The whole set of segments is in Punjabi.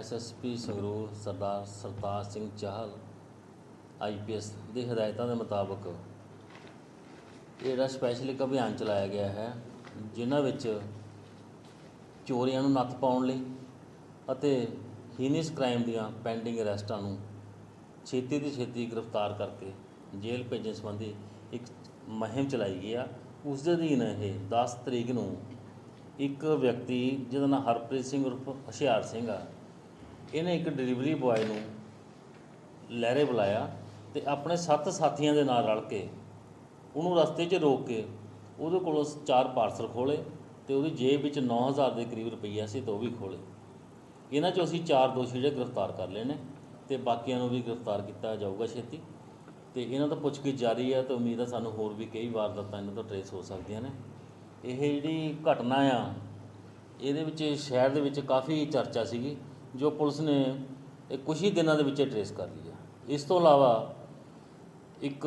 ਐਸਐਸਪੀ ਸੰਗਰੂਰ ਸਰਦਾਰ ਸਰਤਾਜ ਸਿੰਘ ਚਾਹਲ ਆਈਪੀਐਸ ਦੀ ਹਦਾਇਤਾਂ ਦੇ ਮੁਤਾਬਕ ਇਹ ਜਿਹੜਾ ਸਪੈਸ਼ਲ ਇੱਕ ਅਭਿਆਨ ਚਲਾਇਆ ਗਿਆ ਹੈ, ਜਿਨ੍ਹਾਂ ਵਿੱਚ ਚੋਰੀਆਂ ਨੂੰ ਨੱਥ ਪਾਉਣ ਲਈ ਅਤੇ ਹੀਨਸ ਕ੍ਰਾਈਮ ਦੀਆਂ ਪੈਂਡਿੰਗ ਅਰੈਸਟਾਂ ਨੂੰ ਛੇਤੀ ਤੋਂ ਛੇਤੀ ਗ੍ਰਿਫਤਾਰ ਕਰਕੇ ਜੇਲ੍ਹ ਭੇਜਣ ਸੰਬੰਧੀ ਇੱਕ ਮੁਹਿੰਮ ਚਲਾਈ ਗਈ ਆ। ਉਸ ਦੇ ਅਧੀਨ ਇਹ 10 ਤਰੀਕ ਨੂੰ ਇੱਕ ਵਿਅਕਤੀ ਜਿਹਦਾ ਨਾਮ ਹਰਪ੍ਰੀਤ ਸਿੰਘ ਉਰਫ ਹੁਸ਼ਿਆਰ ਸਿੰਘ ਆ ਇਹਨੇ ਇੱਕ ਡਿਲੀਵਰੀ ਬੁਆਏ ਨੂੰ ਲਹਿਰੇ ਬੁਲਾਇਆ ਤੇ ਆਪਣੇ ਸੱਤ ਸਾਥੀਆਂ ਦੇ ਨਾਲ ਰਲ ਕੇ ਉਹਨੂੰ ਰਸਤੇ 'ਚ ਰੋਕ ਕੇ ਉਹਦੇ ਕੋਲੋਂ ਚਾਰ ਪਾਰਸਲ ਖੋਲੇ ਤੇ ਉਹਦੀ ਜੇਬ ਵਿੱਚ 9000 ਦੇ ਕਰੀਬ ਰੁਪਈਆ ਸੀ ਤੇ ਉਹ ਵੀ ਖੋਲੇ ਇਹਨਾਂ 'ਚੋਂ ਅਸੀਂ ਚਾਰ ਦੋਸ਼ੀ ਜਿਹੜੇ ਗ੍ਰਿਫਤਾਰ ਕਰ ਲਏ ਨੇ ਤੇ ਬਾਕੀਆਂ ਨੂੰ ਵੀ ਗ੍ਰਿਫਤਾਰ ਕੀਤਾ ਜਾਊਗਾ ਛੇਤੀ। ਤੇ ਇਹਨਾਂ ਤੋਂ ਪੁੱਛਗਿੱਛ ਜਾਰੀ ਹੈ ਤੇ ਉਮੀਦ ਹੈ ਸਾਨੂੰ ਹੋਰ ਵੀ ਕਈ ਵਾਰਦਾਤਾਂ ਇਹਨਾਂ ਤੋਂ ਟਰੇਸ ਹੋ ਸਕਦੀਆਂ ਨੇ। ਇਹ ਜਿਹੜੀ ਘਟਨਾ ਆ, ਇਹਦੇ ਵਿੱਚ ਸ਼ਹਿਰ ਦੇ ਵਿੱਚ ਕਾਫੀ ਚਰਚਾ ਸੀਗੀ। ਜੋ ਪੁਲਿਸ ਨੇ ਇਹ ਕੁਝ ਹੀ ਦਿਨਾਂ ਦੇ ਵਿੱਚ ਟਰੇਸ ਕਰ ਲਈ ਆ ਇਸ ਤੋਂ ਇਲਾਵਾ ਇੱਕ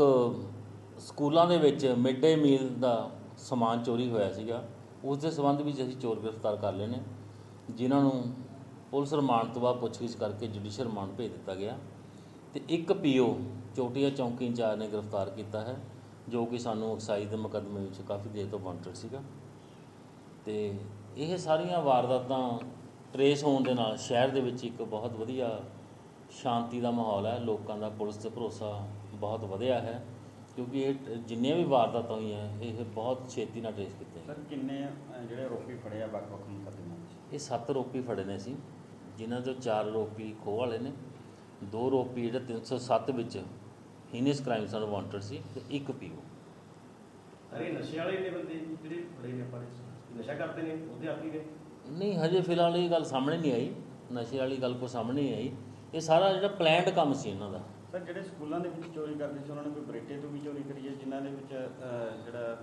ਸਕੂਲਾਂ ਦੇ ਵਿੱਚ ਮਿਡ ਡੇ ਮੀਲ ਦਾ ਸਮਾਨ ਚੋਰੀ ਹੋਇਆ ਸੀਗਾ। ਉਸ ਦੇ ਸੰਬੰਧ ਵਿੱਚ ਅਸੀਂ ਚੋਰ ਗ੍ਰਿਫਤਾਰ ਕਰ ਲਏ ਨੇ, ਜਿਨ੍ਹਾਂ ਨੂੰ ਪੁਲਿਸ ਰਿਮਾਂਡ ਤੋਂ ਬਾਅਦ ਪੁੱਛਗਿੱਛ ਕਰਕੇ ਜੁਡੀਸ਼ੀਅਲ ਰਿਮਾਂਡ ਭੇਜ ਦਿੱਤਾ ਗਿਆ। ਤੇ ਇੱਕ ਪੀਓ ਚੋਟੀਆ ਚੌਂਕੀ ਇੰਚਾਰਜ ਨੇ ਗ੍ਰਿਫਤਾਰ ਕੀਤਾ ਹੈ, ਜੋ ਕਿ ਸਾਨੂੰ ਐਕਸਾਈਜ਼ ਦੇ ਮੁਕੱਦਮੇ ਵਿੱਚ ਕਾਫੀ ਦੇਰ ਤੋਂ ਵਾਂਟਡ ਸੀਗਾ। ਤੇ ਇਹ ਸਾਰੀਆਂ ਵਾਰਦਾਤਾਂ ਟਰੇਸ ਹੋਣ ਦੇ ਨਾਲ ਸ਼ਹਿਰ ਦੇ ਵਿੱਚ ਇੱਕ ਬਹੁਤ ਵਧੀਆ ਸ਼ਾਂਤੀ ਦਾ ਮਾਹੌਲ ਹੈ ਲੋਕਾਂ ਦਾ ਪੁਲਿਸ ਤੇ ਭਰੋਸਾ ਬਹੁਤ ਵਧਿਆ ਹੈ ਕਿਉਂਕਿ ਇਹ ਜਿੰਨੀਆਂ ਵੀ ਵਾਰਦਾਤਾਂ ਹੋਈਆਂ ਇਹ ਬਹੁਤ ਛੇਤੀ ਨਾਲ ਟਰੇਸ ਕੀਤੀਆਂ ਸਰ ਕਿੰਨੇ ਜਿਹੜੇ ਆਰੋਪੀ ਫੜੇ ਆ ਵੱਖ ਵੱਖ ਮੁਕੱਦਮਿਆਂ ਵਿੱਚ? ਇਹ ਸੱਤ ਰੋਪੀ ਫੜੇ ਨੇ ਸੀ ਜਿਨ੍ਹਾਂ ਚੋਂ ਚਾਰ ਰੋਪੀ ਖੋਹ ਵਾਲੇ ਨੇ ਦੋ ਰੋਪੀ ਜਿਹੜੇ 307 ਵਿੱਚ ਹੀਨਿਸ ਕ੍ਰਾਈਮ ਸਨ ਵਾਂਟਡ ਸੀ ਤੇ ਇੱਕ ਪੀਓ ਅਰੇ ਨਸ਼ੇ ਵਾਲੇ ਨੇ ਬੰਦੇ ਜਿਹੜੇ ਫੜੇ ਨੇ ਨੇ। ਨਸ਼ਾ ਕਰਦੇ ਨੇ ਉਹਦੇ ਆਪੀ ਨੇ? ਨਹੀਂ ਹਜੇ ਫਿਲਹਾਲ ਇਹ ਗੱਲ ਸਾਹਮਣੇ ਨਹੀਂ ਆਈ। ਨਸ਼ੇ ਵਾਲੀ ਗੱਲ ਕੋ ਸਾਹਮਣੇ ਨਹੀਂ ਆਈ। ਇਹ ਸਾਰਾ ਜਿਹੜਾ ਪਲਾਨਡ ਕੰਮ ਸੀ ਇਹਨਾਂ ਦਾ। ਸਰ ਜਿਹੜੇ ਸਕੂਲਾਂ ਦੇ ਵਿੱਚ ਚੋਰੀ ਕਰਦੇ ਸੀ ਉਹਨਾਂ ਨੇ ਕੋਈ ਬਰੇਟੇ ਤੋਂ ਵੀ ਚੋਰੀ ਕਰੀ ਹੈ ਜਿਨ੍ਹਾਂ ਦੇ ਵਿੱਚ ਜਿਹੜਾ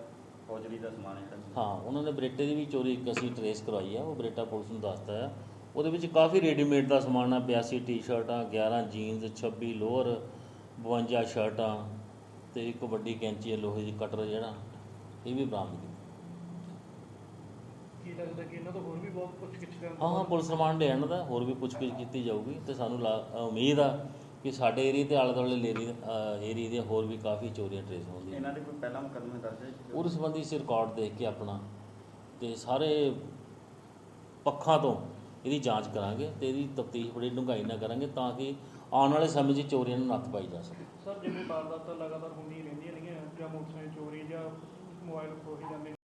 ਫੌਜਰੀ ਦਾ ਸਮਾਨ ਹੈ ਹਾਂ ਉਹਨਾਂ ਨੇ ਬਰੇਟੇ ਦੀ ਵੀ ਚੋਰੀ ਇੱਕ ਅਸੀਂ ਟਰੇਸ ਕਰਵਾਈ ਆ ਉਹ ਬਰੇਟਾ ਪੁਲਿਸ ਨੂੰ ਦੱਸਦਾ ਆ। ਉਹਦੇ ਵਿੱਚ ਕਾਫੀ ਰੈਡੀਮੇਡ ਦਾ ਸਮਾਨ ਆ 82 ਟੀ-ਸ਼ਰਟਾਂ 11 ਜੀਨਸ 26 ਲੋਅਰ 52 ਸ਼ਰਟਾਂ ਤੇ ਇੱਕ ਵੱਡੀ ਕੈਂਚੀ ਹੈ ਲੋਹੇ ਦੀ ਕਟਰ ਜਿਹੜਾ ਇਹ ਵੀ ਬਰਾਮਦ ਕੀ ਲੱਗਦਾ ਕਿ ਇਹਨਾਂ ਤੋਂ ਹੋਰ ਵੀ ਬਹੁਤ ਕੁਝ ਕਿਛ ਕਰਨ ਹਾਂ ਹਾਂ ਪੁਲਿਸ ਰਿਮਾਂਡ ਲੈਣ ਦਾ ਹੋਰ ਵੀ ਪੁੱਛਗਿੱਛ ਕੀਤੀ ਜਾਊਗੀ ਤੇ ਸਾਨੂੰ ਲਾ- ਉਮੀਦ ਆ ਕਿ ਸਾਡੇ ਏਰੀਆ ਤੇ ਆਲੇ ਦੁਆਲੇ ਲੇਰੀ ਏਰੀਆ ਦੇ ਹੋਰ ਵੀ ਕਾਫੀ ਚੋਰੀਆਂ ਟਰੇਸ ਹੋਣਗੀਆਂ। ਇਹਨਾਂ ਦੇ ਕੋਈ ਪਹਿਲਾ ਮੁਕੱਦਮੇ ਦਰਜ ਹੈ ਜੀ? ਉਹਦੇ ਸੰਬੰਧੀ ਅਸੀਂ ਰਿਕਾਰਡ ਦੇਖ ਕੇ ਆਪਣਾ ਤੇ ਸਾਰੇ ਪੱਖਾਂ ਤੋਂ ਇਹਦੀ ਜਾਂਚ ਕਰਾਂਗੇ ਤੇ ਇਹਦੀ ਤਫਤੀਸ਼ ਬੜੀ ਡੂੰਘਾਈ ਨਾਲ ਕਰਾਂਗੇ ਤਾਂ ਕਿ ਆਉਣ ਵਾਲੇ ਸਮੇਂ 'ਚ ਚੋਰੀਆਂ ਨੂੰ ਨੱਥ ਪਾਈ ਜਾ ਸਕੇ। ਸਰ ਜਿਵੇਂ ਵਾਰਦਾਤਾਂ ਲਗਾਤਾਰ ਹੁੰਦੀਆਂ ਰਹਿੰਦੀਆਂ ਨੇਗੀਆਂ ਜਾਂ ਮੋਟਰਸਾਈਕਲ ਚੋਰੀ ਜਾਂ ਮੋਬਾਈਲ ਖੋਹੇ ਜਾਂਦੇ ਨੇ